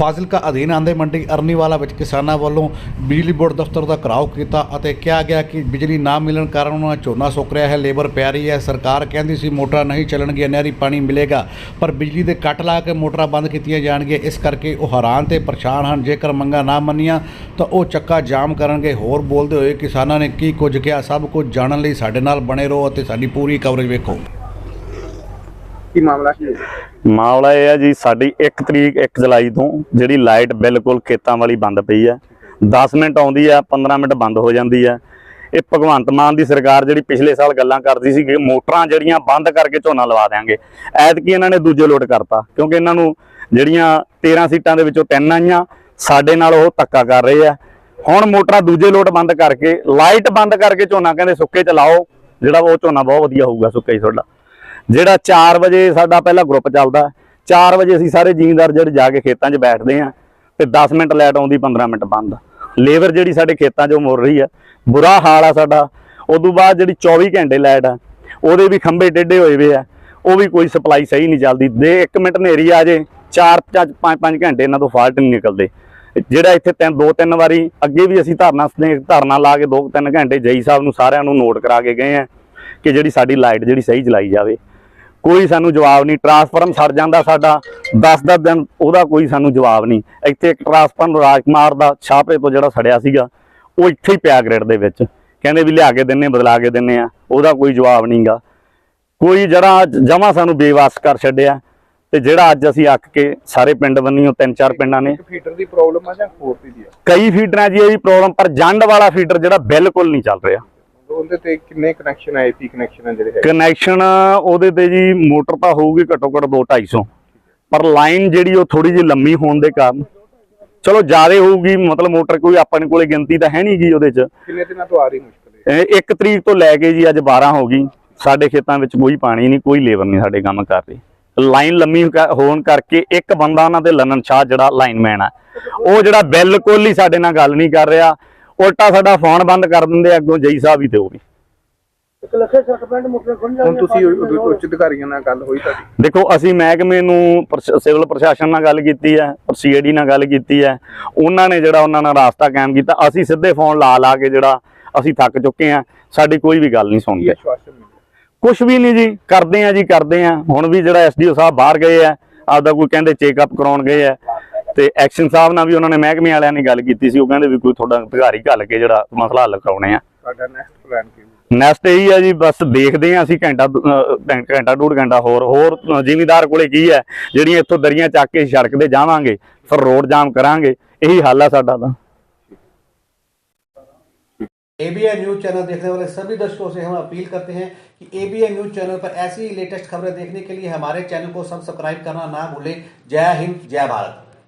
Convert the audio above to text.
ਫਾਜ਼ਿਲਕਾ ਅਧੀਨ ਆਂਦੇ ਮੰਡੀ ਅਰਨੀਵਾਲਾ ਵਿੱਚ ਕਿਸਾਨਾਂ ਵੱਲੋਂ ਬਿਜਲੀ ਬੋਰਡ ਦਫ਼ਤਰ ਦਾ ਘਰਾਓ ਕੀਤਾ ਅਤੇ ਕਿਹਾ ਗਿਆ ਕਿ ਬਿਜਲੀ ਨਾ ਮਿਲਣ ਕਾਰਨ ਉਹਨਾਂ ਦਾ ਝੋਨਾ ਸੁੱਕ ਰਿਹਾ ਹੈ, ਲੇਬਰ ਪੈ ਰਹੀ ਹੈ। ਸਰਕਾਰ ਕਹਿੰਦੀ ਸੀ ਮੋਟਰਾਂ ਨਹੀਂ ਚੱਲਣਗੀਆਂ, ਨਹਿਰੀ ਪਾਣੀ ਮਿਲੇਗਾ, ਪਰ ਬਿਜਲੀ ਦੇ ਕੱਟ ਲਾ ਕੇ ਮੋਟਰਾਂ ਬੰਦ ਕੀਤੀਆਂ ਜਾਣਗੀਆਂ। ਇਸ ਕਰਕੇ ਉਹ ਹੈਰਾਨ ਤੇ ਪਰੇਸ਼ਾਨ ਹਨ। ਜੇਕਰ ਮੰਗਾਂ ਨਾ ਮੰਨੀਆਂ, ਤਾਂ ਉਹ ਚੱਕਾ ਜਾਮ ਕਰਨਗੇ। ਹੋਰ ਬੋਲਦੇ ਹੋਏ ਕਿਸਾਨਾਂ ਨੇ ਕੀ ਕੁਝ ਕਿਹਾ, ਸਭ ਕੁਝ ਜਾਣਨ ਲਈ ਸਾਡੇ ਨਾਲ ਬਣੇ ਰਹੋ ਅਤੇ ਸਾਡੀ ਪੂਰੀ ਕਵਰੇਜ ਵੇਖੋ। ਕੀ ਮਾਮਲਾ ਕੀ ਹੈ ਮਾਮਲਾ ਇਹ ਹੈ ਜੀ, ਸਾਡੀ 1 ਤਰੀਕ 1 ਜੁਲਾਈ ਤੋਂ ਜਿਹੜੀ ਲਾਈਟ ਬਿਲਕੁਲ ਖੇਤਾਂ ਵਾਲੀ ਬੰਦ ਪਈ ਹੈ। 10 ਮਿੰਟ ਆਉਂਦੀ ਹੈ 15 ਮਿੰਟ ਬੰਦ ਹੋ ਜਾਂਦੀ ਹੈ। ਇਹ ਭਗਵੰਤ ਮਾਨ ਦੀ ਸਰਕਾਰ ਜਿਹੜੀ ਪਿਛਲੇ ਸਾਲ ਗੱਲਾਂ ਕਰਦੀ ਸੀ ਕਿ ਮੋਟਰਾਂ ਜਿਹੜੀਆਂ ਬੰਦ ਕਰਕੇ ਝੋਨਾ ਲਵਾ ਦੇਾਂਗੇ ਐਤਕੀ ਇਹਨਾਂ ਨੇ ਦੂਜੇ ਲੋਟ ਕਰਤਾ, ਕਿਉਂਕਿ ਇਹਨਾਂ ਨੂੰ ਜਿਹੜੀਆਂ 13 ਸੀਟਾਂ ਦੇ ਵਿੱਚੋਂ ਤਿੰਨ ਆਈਆਂ, ਸਾਡੇ ਨਾਲ ਉਹ ਧੱਕਾ ਕਰ ਰਹੇ ਆ। ਹੁਣ ਮੋਟਰਾਂ ਦੂਜੇ ਲੋਟ ਬੰਦ ਕਰਕੇ, ਲਾਈਟ ਬੰਦ ਕਰਕੇ ਝੋਨਾ ਕਹਿੰਦੇ ਸੁੱਕੇ ਚ ਲਾਓ, ਜਿਹੜਾ ਉਹ ਝੋਨਾ ਬਹੁਤ ਵਧੀਆ ਹੋਊਗਾ ਸੁੱਕੇ ਹੀ ਤੁਹਾਡਾ। ਜਿਹੜਾ 4 ਵਜੇ ਸਾਡਾ ਪਹਿਲਾ ਗਰੁੱਪ ਚੱਲਦਾ 4 ਵਜੇ ਅਸੀਂ ਸਾਰੇ ਜ਼ਿਮੀਂਦਾਰ ਜਿਹੜੇ ਜਾ ਕੇ ਖੇਤਾਂ 'ਚ ਬੈਠਦੇ ਆਂ ਤੇ 10 ਮਿੰਟ ਲਾਈਟ ਆਉਂਦੀ 15 ਮਿੰਟ ਬੰਦ। ਲੇਬਰ ਜਿਹੜੀ ਸਾਡੇ ਖੇਤਾਂ 'ਚੋਂ ਮੁੜ ਰਹੀ ਆ, ਬੁਰਾ ਹਾਲ ਆ ਸਾਡਾ। ਉਦੋਂ ਬਾਅਦ ਜਿਹੜੀ 24 ਘੰਟੇ ਲਾਈਟ ਆ, ਉਹਦੇ ਵੀ ਖੰਭੇ ਟੇਢੇ ਹੋਏ ਵੇ ਆ, ਉਹ ਵੀ ਕੋਈ ਸਪਲਾਈ ਸਹੀ ਨਹੀਂ ਚੱਲਦੀ। ਦੇ 1 ਮਿੰਟ ਹਨੇਰੀ ਆ ਜੇ 4 5 5 ਘੰਟੇ ਇਹਨਾਂ ਤੋਂ ਫਾਲਟ ਨਹੀਂ ਨਿਕਲਦੇ। ਜਿਹੜਾ ਇੱਥੇ ਤਿੰਨ, ਦੋ, ਤਿੰਨ ਵਾਰੀ ਅੱਗੇ ਵੀ ਅਸੀਂ ਧਰਨਾ ਧਰਨਾ ਲਾ ਕੇ 2-3 ਘੰਟੇ ਜਈ ਸਾਹਿਬ ਨੂੰ ਸਾਰਿਆਂ ਨੂੰ ਨੋਟ ਕਰਾ ਕੇ ਗਏ ਆ ਕਿ ਜਿਹੜੀ ਸਾਡੀ ਲਾਈਟ ਜਿਹੜੀ ਸਹੀ ਚਲਾਈ ਜਾਵੇ। ਕੋਈ ਸਾਨੂੰ ਜਵਾਬ ਨਹੀਂ ਟਰਾਂਸਫਾਰਮ ਸੜ ਜਾਂਦਾ ਸਾਡਾ 10-10 ਦਿਨ ਉਹਦਾ ਕੋਈ ਸਾਨੂੰ ਜਵਾਬ ਨਹੀਂ। ਇੱਥੇ ਇੱਕ ਟਰਾਂਸਫਾਰਮ ਰਾਜਕੁਮਾਰ ਦਾ ਛਾਪੇ ਤੋਂ ਜਿਹੜਾ ਸੜਿਆ ਸੀਗਾ ਉਹ ਇੱਥੇ ਹੀ ਪਿਆ ਗ੍ਰਿਡ ਦੇ ਵਿੱਚ। ਕਹਿੰਦੇ ਵੀ ਲਿਆ ਕੇ ਦਿੰਨੇ ਬਦਲਾ ਕੇ ਦਿੰਨੇ ਆ ਉਹਦਾ ਕੋਈ ਜਵਾਬ ਨਹੀਂਗਾ ਕੋਈ ਜਿਹੜਾ ਜਮਾ ਸਾਨੂੰ ਬੇਵਾਸ ਕਰ ਛੱਡਿਆ ਤੇ ਜਿਹੜਾ ਅੱਜ ਅਸੀਂ ਅੱਕ ਕੇ ਸਾਰੇ ਪਿੰਡ ਬੰਨੀਓ ਤਿੰਨ ਚਾਰ ਪਿੰਡਾਂ ਨੇ। ਫੀਡਰ ਦੀ ਪ੍ਰੋਬਲਮ ਆ ਜਾਂ ਹੋਰ ਦੀ ਆ? ਕਈ ਫੀਡਰਾਂ 'ਚ ਇਹ ਵੀ ਪ੍ਰੋਬਲਮ ਪਰ ਜੰਡ ਵਾਲਾ ਫੀਡਰ ਜਿਹੜਾ ਬਿਲਕੁਲ ਨਹੀਂ ਚੱਲ ਰਿਹਾ। ਉਹਦੇ ਤੇ ਕਿੰਨੇ ਕਨੈਕਸ਼ਨ ਆ ਏਪੀ ਕਨੈਕਸ਼ਨ ਆ ਜਿਹੜੇ ਹੈ ਕਨੈਕਸ਼ਨ ਉਹਦੇ ਤੇ ਜੀ ਮੋਟਰ ਤਾਂ ਹੋਊਗੀ ਘੱਟੋ ਘੱਟ 2 250 ਪਰ ਲਾਈਨ ਜਿਹੜੀ ਉਹ ਥੋੜੀ ਜਿਹੀ ਲੰਮੀ ਹੋਣ ਦੇ ਕਾਰਨ ਚਲੋ ਜ਼ਿਆਦਾ ਹੋਊਗੀ ਮਤਲਬ ਮੋਟਰ ਕੋਈ ਆਪਣੇ ਕੋਲੇ ਗਿਣਤੀ ਤਾਂ ਹੈ ਨਹੀਂ ਜੀ ਉਹਦੇ 'ਚ। ਕਿੰਨੇ ਦਿਨਾਂ ਤੋਂ ਆ ਰਹੀ ਮੁਸ਼ਕਲ ਹੈ ਇਹ ਇੱਕ ਤਰੀਕ ਤੋਂ ਲੈ ਕੇ ਜੀ ਅੱਜ 12 ਹੋ ਗਈ। ਸਾਡੇ ਖੇਤਾਂ ਵਿੱਚ ਕੋਈ ਪਾਣੀ ਨਹੀਂ ਕੋਈ ਲੇਬਰ ਨਹੀਂ ਸਾਡੇ ਕੰਮ ਕਰ ਰਹੀ। ਲਾਈਨ ਲੰਮੀ ਹੋਣ ਕਰਕੇ ਇੱਕ ਬੰਦਾ ਉਹਨਾਂ ਦੇ ਲੰਨਨ ਸ਼ਾਹ ਜਿਹੜਾ ਲਾਈਨਮੈਨ ਆ। ਉਹ ਜਿਹੜਾ ਬਿਲਕੁਲ ਹੀ ਸਾਡੇ ਨਾਲ ਗੱਲ ਨਹੀਂ ਕਰ ਰਿਹਾ ਉਲਟਾ ਸਾਡਾ ਫੋਨ ਬੰਦ ਕਰ ਦਿੰਦੇ ਆ ਅੱਗੋਂ ਜਈ ਸਾਹਿਬ ਹੀ ਤੇ ਉਹ ਵੀ। ਹੁਣ ਤੁਸੀਂ ਉੱਚ ਅਧਿਕਾਰੀਆਂ ਨਾਲ ਗੱਲ ਹੋਈ ਤੁਹਾਡੀ? ਦੇਖੋ ਅਸੀਂ ਮਹਿਕਮੇ ਨੂੰ ਸਿਵਲ ਪ੍ਰਸ਼ਾਸਨ ਨਾਲ ਗੱਲ ਕੀਤੀ ਹੈ ਸੀਆਈਡੀ ਨਾਲ ਗੱਲ ਕੀਤੀ ਹੈ। ਉਹਨਾਂ ਨੇ ਜਿਹੜਾ ਉਹਨਾਂ ਨਾਲ ਰਾਸਤਾ ਕਾਇਮ ਕੀਤਾ। ਅਸੀਂ ਸਿੱਧੇ ਫੋਨ ਲਾ ਲਾ ਕੇ ਜਿਹੜਾ ਅਸੀਂ ਥੱਕ ਚੁੱਕੇ ਆ ਸਾਡੀ ਕੋਈ ਵੀ ਗੱਲ ਨਹੀਂ ਸੁਣਦੇ। ਕੁਝ ਵੀ ਨਹੀਂ ਜੀ ਕਰਦੇ ਆ ਜੀ ਕਰਦੇ ਆ ਹੁਣ ਵੀ ਜਿਹੜਾ ਐਸਡੀਓ ਸਾਹਿਬ ਬਾਹਰ ਗਏ ਆ ਆਪਦਾ ਕੋਈ ਕਹਿੰਦੇ ਚੈੱਕਅਪ ਕਰਾਉਣ ਗਏ ਆ ਤੇ ਐਕਸ਼ਨ ਸਾਹਿਬ ਨਾਲ ਵੀ ਉਹਨਾਂ ਨੇ ਮਹਿਕਮੇ ਵਾਲਿਆਂ ਨੇ ਗੱਲ ਕੀਤੀ ਸੀ ਉਹ ਕਹਿੰਦੇ ਵੀ ਕੋਈ ਤੁਹਾਡਾ ਅਧਿਕਾਰੀ ਘੱਲ ਕੇ ਜਿਹੜਾ ਮਸਲਾ ਹੱਲ ਕਰਾਉਣੇ ਆ ਤੁਹਾਡਾ ਨੈਕਸਟ ਪਲਾਨ ਕੀ ਹੋਊ? ਨੈਕਸਟ ਇਹੀ ਆ ਜੀ ਬਸ ਦੇਖਦੇ ਆ ਅਸੀਂ ਘੰਟਾ ਦ- ਅਹ ਘੰ- ਘੰਟਾ ਡੂਢ ਘੰਟਾ ਹੋਰ ਹੋਰ ਜ਼ਿਮੀਦਾਰ ਕੋਲੇ ਕੀ ਹੈ ਜਿਹੜੀਆਂ ਇੱਥੋਂ ਦਰੀਆਂ ਚੱਕ ਕੇ ਸੜਕ ਤੇ ਜਾਵਾਂਗੇ ਫਿਰ ਰੋਡ ਜਾਮ ਕਰਾਂਗੇ ਇਹੀ ਹੱਲ ਆ ਸਾਡਾ ਤਾਂ एबीएन न्यूज चैनल देखने वाले सभी दर्शकों से हम अपील करते हैं कि एबीएन न्यूज चैनल पर ऐसी ही लेटेस्ट खबरें देखने के लिए हमारे चैनल को सब्सक्राइब करना ना भूलें जय हिंद जय भारत